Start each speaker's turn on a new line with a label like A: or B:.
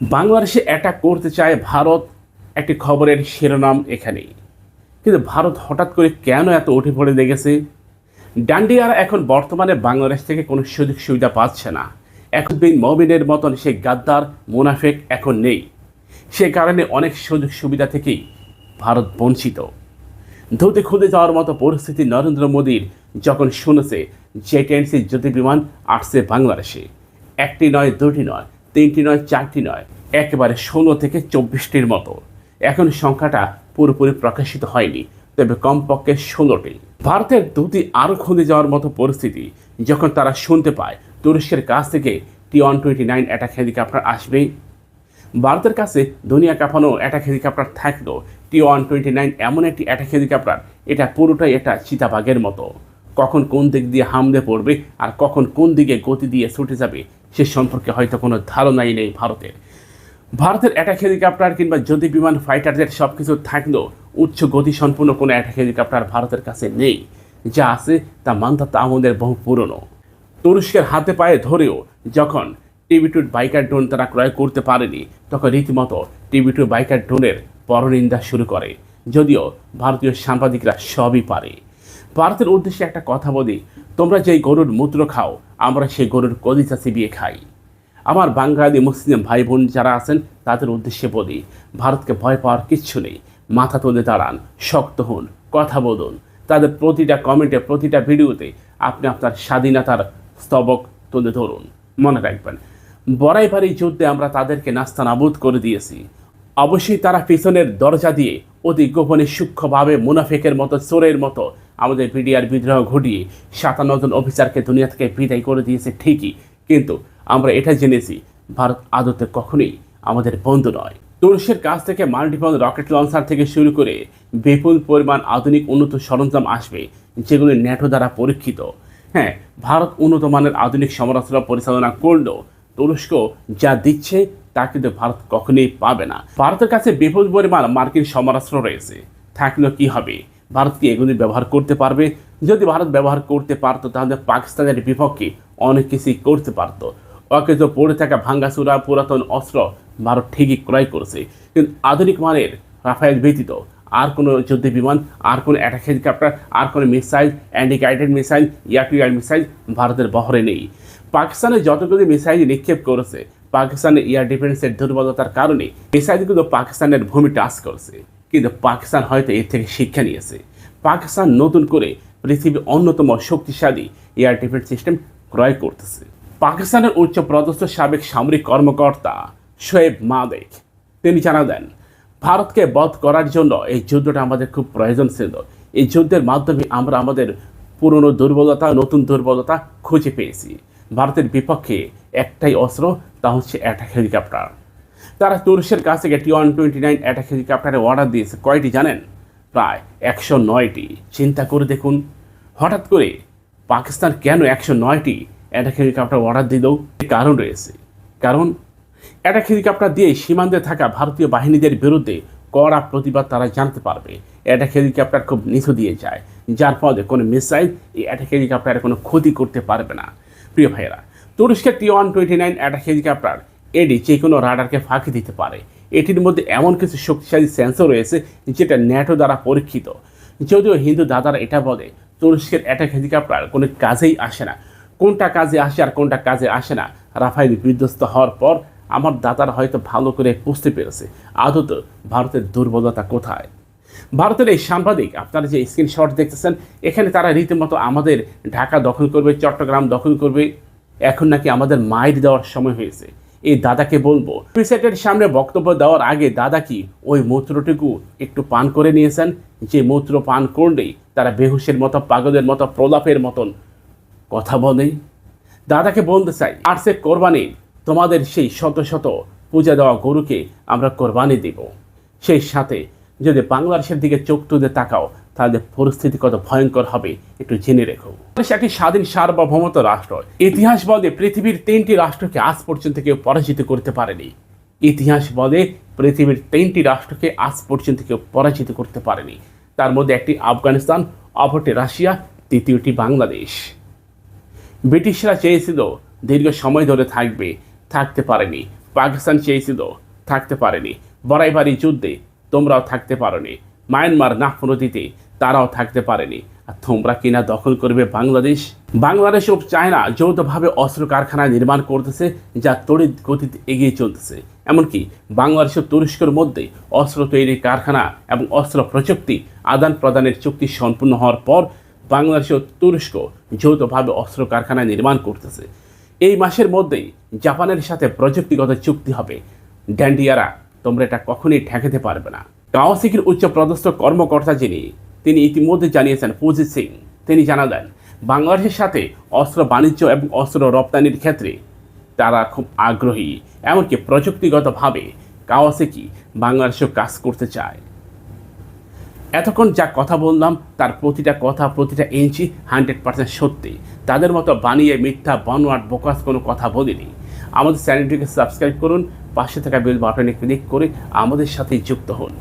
A: বাংলাদেশে অ্যাটাক করতে চায় ভারত, একটি খবরের শিরোনাম এখানেই। কিন্তু ভারত হঠাৎ করে কেন এত উঠে পড়ে দেখেছে? ডান্ডিয়ারা এখন বর্তমানে বাংলাদেশ থেকে কোনো সুযোগ সুবিধা পাচ্ছে না। এখন বিন মবিনের মতন সে গাদ্দার মুনাফেক এখন নেই। সে কারণে অনেক সুযোগ সুবিধা থেকেই ভারত বঞ্চিত। ধুতে খুঁজে যাওয়ার মতো পরিস্থিতি নরেন্দ্র মোদীর যখন শুনেছে জেটেন্সি জ্যোতি বিমান আসছে বাংলাদেশে। একটি নয়, দুটি নয় তিনটি নয়, চারটি নয়, একেবারে ষোলো থেকে চব্বিশটির মতো। এখন সংখ্যাটা পুরোপুরি প্রকাশিত হয়নি, তবে কমপক্ষে ষোলোটি। ভারতের দুটি আরও খুঁজে যাওয়ার মতো পরিস্থিতি যখন তারা শুনতে পায়, তুরস্কের কাছ থেকে T one twenty nine attack helicopter আসবে ভারতের কাছে দুনিয়া কাঁপানো অ্যাটাক হেলিকপ্টার থাকলেও টি ওয়ান টোয়েন্টি নাইন এমন একটি অ্যাটাক হেলিকপ্টার এটা পুরোটাই একটা চিতাবাঘের মতো। কখন কোন দিক দিয়ে হামলে পড়বে আর কখন কোন দিকে গতি দিয়ে ছুটে যাবে সে সম্পর্কে হয়তো কোনো ধারণাই নেই ভারতের। ভারতের অ্যাটাক হেলিকপ্টার কিংবা যদি বিমান ফাইটারদের সব কিছু থাকলেও উচ্চ গতিসম্পন্ন কোনো অ্যাটাক হেলিকপ্টার ভারতের কাছে নেই। যা আছে তা মান্ধাতা আমাদের বহু পুরনো। তুরস্কের হাতে পায়ে ধরেও যখন টিভি টু বাইকার ড্রোন তারা ক্রয় করতে পারেনি, তখন রীতিমতো টিভি টু বাইকার ড্রোনের পরনিন্দা শুরু করে। যদিও ভারতীয় সাংবাদিকরা সবই পারে। ভারতের উদ্দেশ্যে একটা কথা বলি। তোমরা যেই গরুর মূত্র খাও, আমরা সেই গরুর কলিজা চিবিয়ে খাই। আমার বাঙালি মুসলিম ভাই বোন যারা আছেন, তাদের উদ্দেশ্যে বলি, ভারতকে ভয় পাওয়ার কিচ্ছু নেই। মাথা তুলে দাঁড়ান, শক্ত হন, কথা বলুন। তাদের প্রতিটা কমেন্টে, প্রতিটা ভিডিওতে আপনি আপনার স্বাধীনতার স্তবক তুলে ধরুন। মনে রাখবেন, বড়াই বাড়ি যুদ্ধে আমরা তাদেরকে নাস্তানাবুদ করে দিয়েছি। অবশ্যই তারা পিছনের দরজা দিয়ে অতি গোপনে সূক্ষ্মভাবে মুনাফেকের মতো, চোরের মতো আমাদের বিডিআর বিদ্রোহ ঘটিয়ে সাতান্ন জন অফিসারকে দুনিয়া থেকে বিদায় করে দিয়েছে ঠিকই। কিন্তু আমরা এটা জেনেছি, ভারত আদতে কখনোই আমাদের বন্ধু নয়। তুরস্কের কাছ থেকে মাল্টিপল রকেট লঞ্চার থেকে শুরু করে বিপুল পরিমাণ আধুনিক উন্নত সরঞ্জাম আসবে, যেগুলি ন্যাটো দ্বারা পরীক্ষিত। হ্যাঁ ভারত উন্নত মানের আধুনিক সমরাস্ত্র পরিচালনা করলেও তুরস্ক, যা দিচ্ছে তা কিন্তু ভারত কখনোই পাবে না। ভারতের কাছে বিপুল পরিমাণ মার্কিন সমরাস্ত্র রয়েছে। থাকলেও কি হবে? ভারত কি এগুলি ব্যবহার করতে পারবে। যদি ভারত ব্যবহার করতে পারতো, তাহলে পাকিস্তানের বিপক্ষে অনেক কিছুই করতে পারতো। অকেজ পড়ে থাকা ভাঙ্গাচুরা পুরাতন অস্ত্র ভারত ঠিকই ক্রয় করেছে। কিন্তু আধুনিক মানের রাফায়েল ব্যতীত আর কোনো যুদ্ধ বিমান, আর কোনো অ্যাটাক হেলিকপ্টার আর কোনো মিসাইল অ্যান্টি গাইডেড মিসাইল ইয়ারটিআর মিসাইল ভারতের বহরে নেই। পাকিস্তানে যতগুলি মিসাইল নিক্ষেপ করেছে, পাকিস্তানের এয়ার ডিফেন্সের দুর্বলতার কারণে মিসাইলগুলো পাকিস্তানের ভূমি টাচ করছে। কিন্তু পাকিস্তান হয়তো এর থেকে শিক্ষা নিয়েছে। পাকিস্তান নতুন করে পৃথিবীর অন্যতম শক্তিশালী এয়ার ডিফেন্স সিস্টেম ক্রয় করতেছে। পাকিস্তানের উচ্চ পদস্থ সাবেক সামরিক কর্মকর্তা শোয়েব মাদেক, তিনি জানালেন, ভারতকে বধ করার জন্য এই যুদ্ধটা আমাদের খুব প্রয়োজন ছিল। এই যুদ্ধের মাধ্যমে আমরা আমাদের পুরনো দুর্বলতা, নতুন দুর্বলতা খুঁজে পেয়েছি। ভারতের বিপক্ষে একটাই অস্ত্র, তা হচ্ছে অ্যাটাক হেলিকপ্টার তারা তুরস্কের কাছ থেকে T one twenty nine attack হেলিকপ্টারে অর্ডার দিয়েছে। কয়টি জানেন? প্রায় একশো নয়টি। চিন্তা করে দেখুন। হঠাৎ করে পাকিস্তান কেন একশো নয়টি অ্যাটাক হেলিকপ্টার অর্ডার দিল? কারণ রয়েছে। কারণ অ্যাটাক হেলিকপ্টার দিয়ে সীমান্তে থাকা ভারতীয় বাহিনীদের বিরুদ্ধে কড়া প্রতিবাদ তারা জানতে পারবে। অ্যাটাক হেলিকপ্টার খুব নিচু দিয়ে যায়। যার ফলে কোনো মিসাইল এই অ্যাটাক হেলিকপ্টারের কোনো ক্ষতি করতে পারবে না। প্রিয় ভাইয়েরা, তুরস্কের T one twenty nine attack helicopter এটি যে কোনো রাডারকে ফাঁকি দিতে পারে। এটির মধ্যে এমন কিছু শক্তিশালী সেন্সর রয়েছে যেটা ন্যাটো দ্বারা পরীক্ষিত। যদিও হিন্দু দাদারা এটা বলে, তুরস্কের অ্যাটাক হেলিকপ্টার কোনো কাজেই আসে না। কোনটা কাজে আসে আর কোনটা কাজে আসে না রাফাইল বিধ্বস্ত হওয়ার পর আমার দাদারা হয়তো ভালো করে বুঝতে পেরেছে। আদত, ভারতের দুর্বলতা কোথায়? ভারতের এই সাংবাদিক, আপনারা যে স্ক্রিনশট দেখতেছেন, এখানে তারা রীতিমতো আমাদের ঢাকা দখল করবে, চট্টগ্রাম দখল করবে, এখন নাকি আমাদের মাইট দেওয়ার সময় হয়েছে। এই দাদাকে বলব। প্রিসেটের সামনে বক্তব্য দেওয়ার আগে দাদা কি ওই মূত্রটুকু একটু পান করে নিয়েছেন? যে মূত্র পান করলেই তারা বেহুশের মতো, পাগলের মতো, প্রলাপের মতন কথা বলে। দাদাকে বলতে চাই, আর সে কোরবানি, তোমাদের সেই শত শত পূজা দেওয়া গরুকে আমরা কোরবানি দেব। সেই সাথে যদি বাংলাদেশের দিকে চোখ তুলে তাকাও, তাহলে পরিস্থিতি কত ভয়ঙ্কর হবে একটু জেনে রেখো। বাংলাদেশ একটি স্বাধীন সার্বভৌমত্ব রাষ্ট্র। ইতিহাস বলে পৃথিবীর তিনটি রাষ্ট্রকে আজ পর্যন্ত কেউ পরাজিত করতে পারেনি। ইতিহাস বলে পৃথিবীর তিনটি রাষ্ট্রকে আজ পর্যন্ত কেউ পরাজিত করতে পারেনি। তার মধ্যে একটি আফগানিস্তান, অপরটি রাশিয়া, তৃতীয়টি বাংলাদেশ। ব্রিটিশরা চেয়েছিল দীর্ঘ সময় ধরে থাকবে, থাকতে পারেনি। পাকিস্তান চেয়েছিল থাকতে পারেনি। বড়াইবাড়ি যুদ্ধে তোমরাও থাকতে পারোনি। মায়ানমার নাফ নদীতে তারাও থাকতে পারেনি। আর তোমরা কিনা দখল করবে বাংলাদেশ? বাংলাদেশ ও চায়না যৌথভাবে অস্ত্র কারখানা নির্মাণ করতেছে, যা তড়িৎ গতিতে এগিয়ে চলতেছে। এমনকি বাংলাদেশ ও তুরস্কের মধ্যে অস্ত্র তৈরির কারখানা এবং অস্ত্র প্রযুক্তি আদান প্রদানের চুক্তি সম্পূর্ণ হওয়ার পর বাংলাদেশ ও তুরস্ক যৌথভাবে অস্ত্র কারখানা নির্মাণ করতেছে। এই মাসের মধ্যেই জাপানের সাথে প্রযুক্তিগত চুক্তি হবে। ড্যান্ডিয়ারা তোমরা এটা কখনই ঠেকাতে পারবে না। কাওয়াসিকির উচ্চ পদস্থ কর্মকর্তা যিনি, তিনি ইতিমধ্যে জানিয়েছেন, পুজিত সিং। তিনি জানালেন, বাংলাদেশের সাথে অস্ত্র বাণিজ্য এবং অস্ত্র রপ্তানির ক্ষেত্রে তারা খুব আগ্রহী, এমনকি প্রযুক্তিগতভাবে কাওয়াসিকি বাংলাদেশেও কাজ করতে চায়। এতক্ষণ যা কথা বললাম, তার প্রতিটা কথা, প্রতিটা ইঞ্চি হান্ড্রেড পার্সেন্ট সত্যি। তাদের মতো বানিয়ে মিথ্যা, বানোয়াট, বোকাস কোনো কথা বলিনি। আমাদের চ্যানেলটিকে সাবস্ক্রাইব করুন পাশে থাকা বেল বাটনে ক্লিক করে আমাদের সাথে যুক্ত হন।